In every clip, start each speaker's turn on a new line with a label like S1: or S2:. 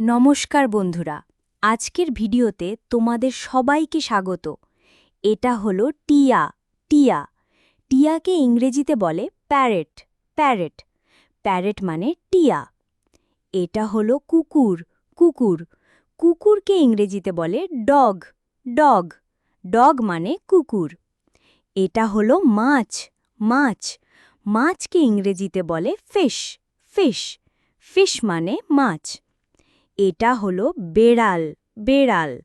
S1: নমস্কার বন্ধুরা, আজকের ভিডিওতে তোমাদের সবাইকে স্বাগত। এটা হলো টিয়া টিয়া। টিয়াকে ইংরেজিতে বলে প্যারেট প্যারেট প্যারেট মানে টিয়া। এটা হলো কুকুর কুকুর। কুকুরকে ইংরেজিতে বলে ডগ ডগ ডগ মানে কুকুর। এটা হলো মাছ মাছ। মাছকে ইংরেজিতে বলে ফিশ ফিশ ফিশ মানে মাছ। এটা হলো বেড়াল বেড়াল।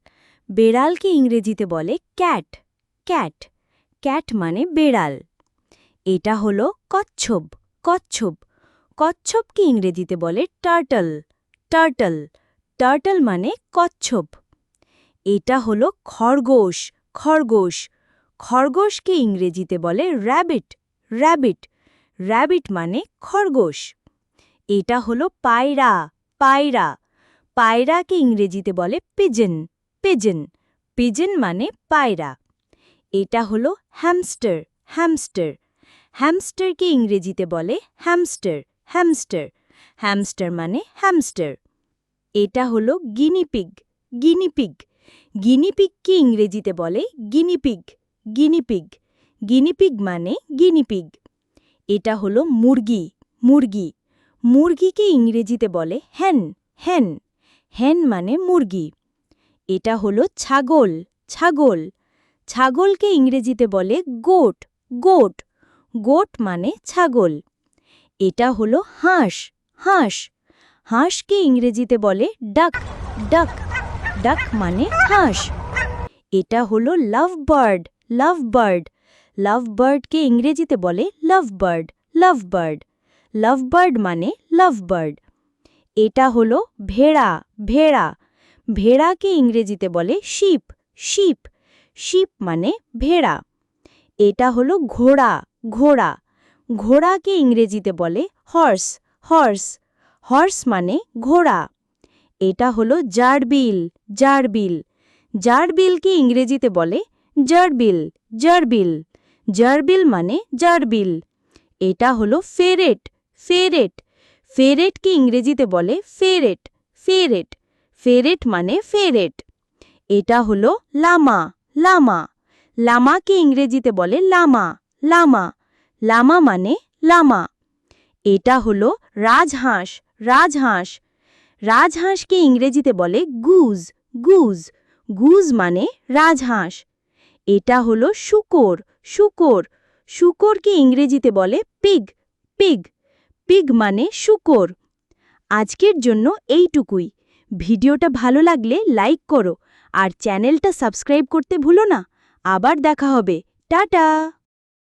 S1: বেড়ালকে ইংরেজিতে বলে ক্যাট ক্যাট। ক্যাট মানে বেড়াল। এটা হলো কচ্ছপ কচ্ছপ। কচ্ছপকে ইংরেজিতে বলে টার্টল টার্টল। টার্টল মানে কচ্ছপ। এটা হলো খরগোশ খরগোশ। খরগোশকে ইংরেজিতে বলে র্যাবিট র্যাবিট। র্যাবিট মানে খরগোশ। এটা হলো পায়রা পায়রা। পায়রাকে ইংরেজিতে বলে পিজন পিজন পিজন মানে পায়রা। এটা হলো হ্যামস্টার হ্যামস্টার হ্যামস্টারকে ইংরেজিতে বলে হ্যামস্টার হ্যামস্টার হ্যামস্টার মানে হ্যামস্টার এটা হলো গিনিপিগ গিনিপিগ গিনিপিগকে ইংরেজিতে বলে guinea pig guinea pig guinea pig মানে গিনিপিগ এটা হলো মুরগি মুরগি। মুরগিকে ইংরেজিতে বলে হ্যান হ্যান হ্যান মানে মুরগি। এটা হলো ছাগল ছাগল। ছাগলকে ইংরেজিতে বলে গোট গোট। গোট মানে ছাগল। এটা হলো হাঁস হাঁস। হাঁসকে ইংরেজিতে বলে ডাক ডাক। ডাক মানে হাঁস। এটা হলো লাভ বার্ড লাভ বার্ড লাভ বার্ডকে ইংরেজিতে বলে lovebird lovebird lovebird মানে লাভ বার্ড এটা হলো ভেড়া ভেড়া। ভেড়াকে ইংরেজিতে বলে শিপ শিপ। শিপ মানে ভেড়া। এটা হলো ঘোড়া ঘোড়া। ঘোড়াকে ইংরেজিতে বলে হর্স হর্স হর্স মানে ঘোড়া। এটা হলো জারবিল জারবিল। জারবিলকে ইংরেজিতে বলে জারবিল জারবিল। জারবিল মানে জারবিল। এটা হলো ফেরেট ফেরেট। ফেরেটকে ইংরেজিতে বলে? ফেরেট ফেরেট। ফেরেট মানে ফেরেট। এটা হলো লামা লামা। লামাকে ইংরেজিতে বলে? লামা লামা। লামা মানে লামা। এটা হলো রাজহাঁস রাজহাঁস। রাজহাঁসকে ইংরেজিতে বলে? Goodge Goodge. গুজ মানে রাজহাঁস। এটা হলো শুকর শুকর। শুকরকে ইংরেজিতে বলে? Pig pig. পিগ মানে শুকর। আজকের জন্য এইটুকুই। ভিডিওটা ভালো লাগলে লাইক করো আর চ্যানেলটা সাবস্ক্রাইব করতে ভুলো না। আবার দেখা হবে। টাটা!